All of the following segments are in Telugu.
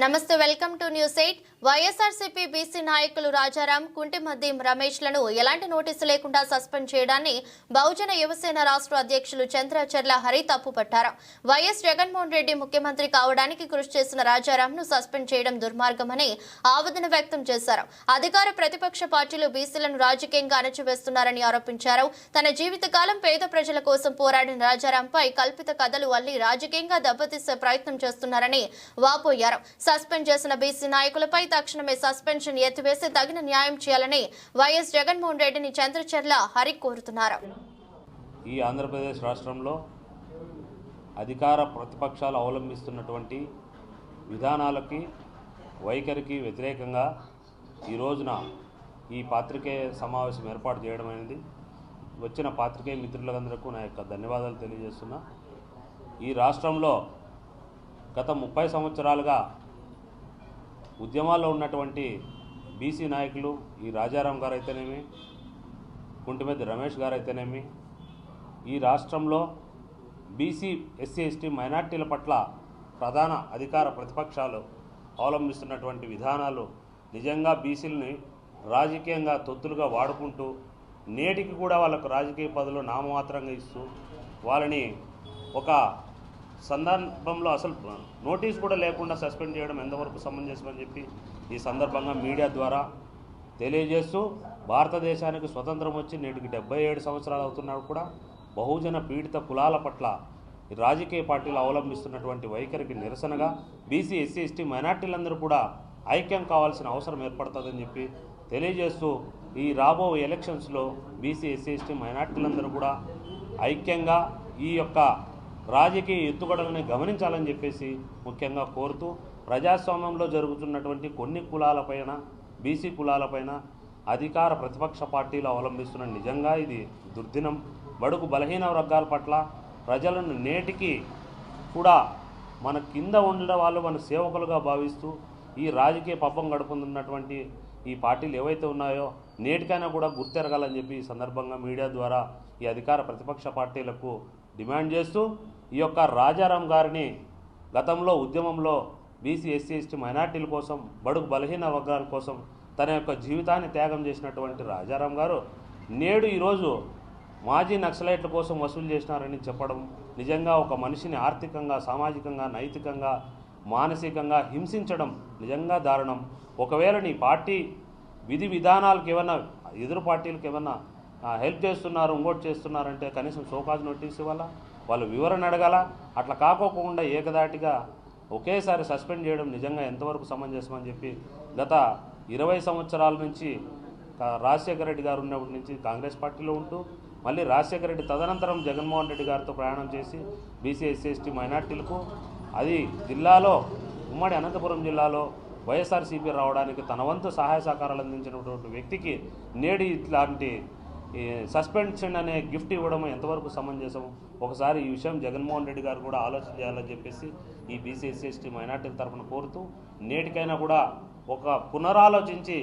నమస్తే welcome to news eight. YSRCP BC నాయకులు రాజారాం కుంటిమద్దీం రమేష్లను ఎలాంటి నోటీసు లేకుండా సస్పెండ్ చేయడాన్ని బహుజన యువసేన రాష్ట్ర అధ్యక్షులు చంద్రచర్ల హరి తప్పుపట్టారు. వైఎస్ జగన్మోహన్ రెడ్డి ముఖ్యమంత్రి కావడానికి కృషి చేసిన రాజారాంను సస్పెండ్ చేయడం దుర్మార్గమని ఆవేదన వ్యక్తం చేశారు. అధికార ప్రతిపక్ష పార్టీలు బీసీలను రాజకీయంగా అణచివేస్తున్నారని ఆరోపించారు. తన జీవితకాలం పేద ప్రజల కోసం పోరాడిన రాజారాంపై కల్పిత కథలు అల్లి రాజకీయంగా దెబ్బతీసే ప్రయత్నం చేస్తున్నారని వాపోయారు. సస్పెండ్ చేసిన బీసీ నాయకులపై తక్షణమే సస్పెన్షన్ ఎత్తివేసి తగిన న్యాయం చేయాలని వైఎస్ జగన్మోహన్ రెడ్డిని చంద్రచర్ల హరి కోరుతున్నారు. ఈ ఆంధ్రప్రదేశ్ రాష్ట్రంలో అధికార ప్రతిపక్షాలు అవలంబిస్తున్నటువంటి విధానాలకి వైఖరికి వ్యతిరేకంగా ఈ రోజున ఈ పాత్రికేయ సమావేశం ఏర్పాటు చేయడం అనేది వచ్చిన పాత్రికేయ మిత్రులందరకు నా యొక్క ధన్యవాదాలు తెలియజేస్తున్నా. ఈ రాష్ట్రంలో గత ముప్పై సంవత్సరాలుగా ఉద్యమాల్లో ఉన్నటువంటి బీసీ నాయకులు ఈ రాజారాం గారు అయితేనేమి కుంటిమెద్ది రమేష్ గారు అయితేనేమి ఈ రాష్ట్రంలో బీసీ ఎస్సీ ఎస్టీ మైనార్టీల పట్ల ప్రధాన అధికార ప్రతిపక్షాలు అవలంబిస్తున్నటువంటి విధానాలు నిజంగా బీసీలని రాజకీయంగా తొత్తులుగా వాడుకుంటూ నేటికి కూడా వాళ్ళకు రాజకీయ పదవులు నామమాత్రంగా ఇస్తూ వాళ్ళని ఒక సందర్భంలో అసలు నోటీస్ కూడా లేకుండా సస్పెండ్ చేయడం ఎంతవరకు సమంజసమని చెప్పి ఈ సందర్భంగా మీడియా ద్వారా తెలియజేస్తూ భారతదేశానికి స్వతంత్రం వచ్చి నేటికి డెబ్బై ఏడు సంవత్సరాలు అవుతున్నారు కూడా బహుజన పీడిత కులాల పట్ల ఈ రాజకీయ పార్టీలు అవలంబిస్తున్నటువంటి వైఖరికి నిరసనగా బీసీ ఎస్సీ ఎస్టీ మైనార్టీలందరూ కూడా ఐక్యం కావాల్సిన అవసరం ఏర్పడుతుందని చెప్పి తెలియజేస్తూ ఈ రాబో ఎలక్షన్స్లో బీసీ ఎస్సీ ఎస్టీ మైనార్టీలందరూ కూడా ఐక్యంగా ఈ యొక్క రాజకీయ ఎత్తుగడలని గమనించాలని చెప్పేసి ముఖ్యంగా కోరుతూ ప్రజాస్వామ్యంలో జరుగుతున్నటువంటి కొన్ని కులాలపైన బీసీ కులాలపైన అధికార ప్రతిపక్ష పార్టీలు అవలంబిస్తున్న నిజంగా ఇది దుర్దినం. బడుగు బలహీన వర్గాల పట్ల ప్రజలను నేటికి కూడా మన కింద ఉండే వాళ్ళు మన సేవకులుగా భావిస్తూ ఈ రాజకీయ పబ్బం గడుపుతున్నటువంటి ఈ పార్టీలు ఏవైతే ఉన్నాయో నేటికైనా కూడా గుర్తెరగాలని చెప్పి ఈ సందర్భంగా మీడియా ద్వారా ఈ అధికార ప్రతిపక్ష పార్టీలకు డిమాండ్ చేస్తూ ఈ యొక్క రాజారాం గారిని గతంలో ఉద్యమంలో బీసీ ఎస్సీ ఎస్టీ మైనార్టీల కోసం బడుగు బలహీన వర్గాల కోసం తన యొక్క జీవితాన్ని త్యాగం చేసినటువంటి రాజారాం గారు నేడు ఈరోజు మాజీ నక్సలైట్ల కోసం వసూలు చేసినారని చెప్పడం నిజంగా ఒక మనిషిని ఆర్థికంగా సామాజికంగా నైతికంగా మానసికంగా హింసించడం నిజంగా దారుణం. ఒకవేళ నీ పార్టీ విధి విధానాలకు ఏమన్నా ఎదురు పార్టీలకు ఏమన్నా హెల్ప్ చేస్తున్నారు ఇంకోటి చేస్తున్నారంటే కనీసం సోకాజ్ నోటీస్ ఇవ్వాలా? వాళ్ళు వివరణ అడగాల? అట్లా కాకోకుండా ఏకదాటిగా ఒకేసారి సస్పెండ్ చేయడం నిజంగా ఎంతవరకు సమంజసమని చెప్పి గత ఇరవై సంవత్సరాల నుంచి రాజశేఖర రెడ్డి గారు ఉన్నప్పటి నుంచి కాంగ్రెస్ పార్టీలో ఉంటూ మళ్ళీ రాజశేఖర రెడ్డి తదనంతరం జగన్మోహన్ రెడ్డి గారితో ప్రయాణం చేసి బీసీ ఎస్సీ ఎస్టీ మైనార్టీలకు అది జిల్లాలో ఉమ్మడి అనంతపురం జిల్లాలో వైఎస్ఆర్సీపీ రావడానికి తన వంతు సహాయ సహకారాలు అందించినటువంటి వ్యక్తికి నేడు ఇట్లాంటి సస్పెన్షన్ అనే గిఫ్ట్ ఇవ్వడం ఎంతవరకు సమంజసం ఒకసారి ఈ విషయం జగన్మోహన్ రెడ్డి గారు కూడా ఆలోచన చేయాలని చెప్పేసి ఈ బీసీ ఎస్సీ ఎస్టీ మైనార్టీల తరఫున కోరుతూ నేటికైనా కూడా ఒక పునరాలోచించి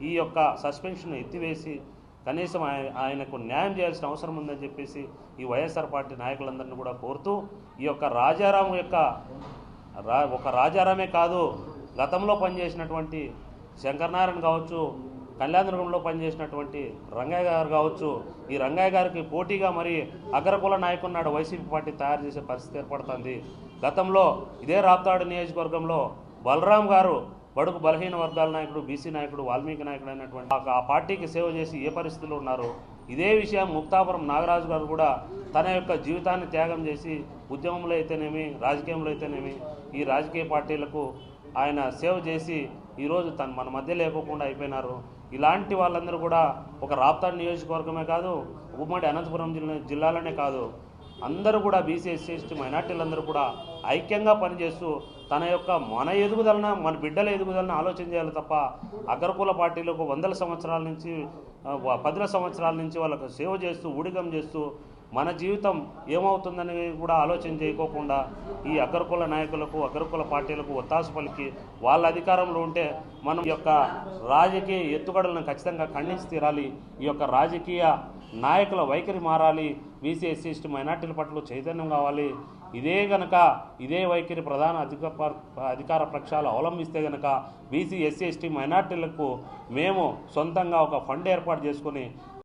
ఈ యొక్క సస్పెన్షన్ ఎత్తివేసి కనీసం ఆయనకు న్యాయం చేయాల్సిన అవసరం ఉందని చెప్పేసి ఈ వైఎస్ఆర్ పార్టీ నాయకులందరినీ కూడా కోరుతూ ఈ యొక్క రాజారాం యొక్క రా ఒక రాజారామే కాదు గతంలో పనిచేసినటువంటి శంకరనారాయణ కావచ్చు కళ్యాణదుర్గంలో పనిచేసినటువంటి రంగయ్య గారు కావచ్చు ఈ రంగయ్య గారికి పోటీగా మరి అగ్రకుల నాయకున్నాడు వైసీపీ పార్టీ తయారు చేసే పరిస్థితి ఏర్పడుతుంది. గతంలో ఇదే రాప్తాడు నియోజకవర్గంలో బలరాం గారు బడుగు బలహీన వర్గాల నాయకుడు బీసీ నాయకుడు వాల్మీకి నాయకుడు అయినటువంటి ఆ- పార్టీకి సేవ చేసి ఏ పరిస్థితిలో ఉన్నారు? ఇదే విషయం ముక్తాపురం నాగరాజు గారు కూడా తన యొక్క జీవితాన్ని త్యాగం చేసి ఉద్యమంలో అయితేనేమి రాజకీయంలో అయితేనేమి ఈ రాజకీయ పార్టీలకు ఆయన సేవ చేసి ఈరోజు తను మన మధ్య లేకోకుండా అయిపోయినారు. ఇలాంటి వాళ్ళందరూ కూడా ఒక రాప్తాడు నియోజకవర్గమే కాదు ఉమ్మడి అనంతపురం జిల్లా జిల్లాలోనే కాదు. అందరూ కూడా బీసీ ఎస్సీ ఎస్టీ మైనార్టీలందరూ కూడా ఐక్యంగా పనిచేస్తూ తన యొక్క మన ఎదుగుదలన మన బిడ్డల ఎదుగుదలన ఆలోచన చేయాలి తప్ప అగ్రకుల పార్టీలకు వందల సంవత్సరాల నుంచి ఆ, పదుల సంవత్సరాల నుంచి వాళ్ళకు సేవ చేస్తూ ఊడిగం చేస్తూ మన జీవితం ఏమవుతుందని కూడా ఆలోచన చేయకోకుండా ఈ అగ్రకుల నాయకులకు అగ్రకుల పార్టీలకు ఒత్తాసు పలికి వాళ్ళ అధికారంలో ఉంటే మనం ఈ యొక్క రాజకీయ ఎత్తుగడలను ఖచ్చితంగా ఖండించి తీరాలి. ఈ యొక్క రాజకీయ నాయకుల వైఖరి మారాలి. బీసీ ఎస్సీ ఎస్టీ మైనార్టీల పట్ల చైతన్యం కావాలి. ఇదే గనక ఇదే వైఖరి ప్రధాన అధిక అధికార పక్షాలు అవలంబిస్తే గనక బీసీ ఎస్సీ ఎస్టీ మైనార్టీలకు మేము సొంతంగా ఒక ఫండ్ ఏర్పాటు చేసుకొని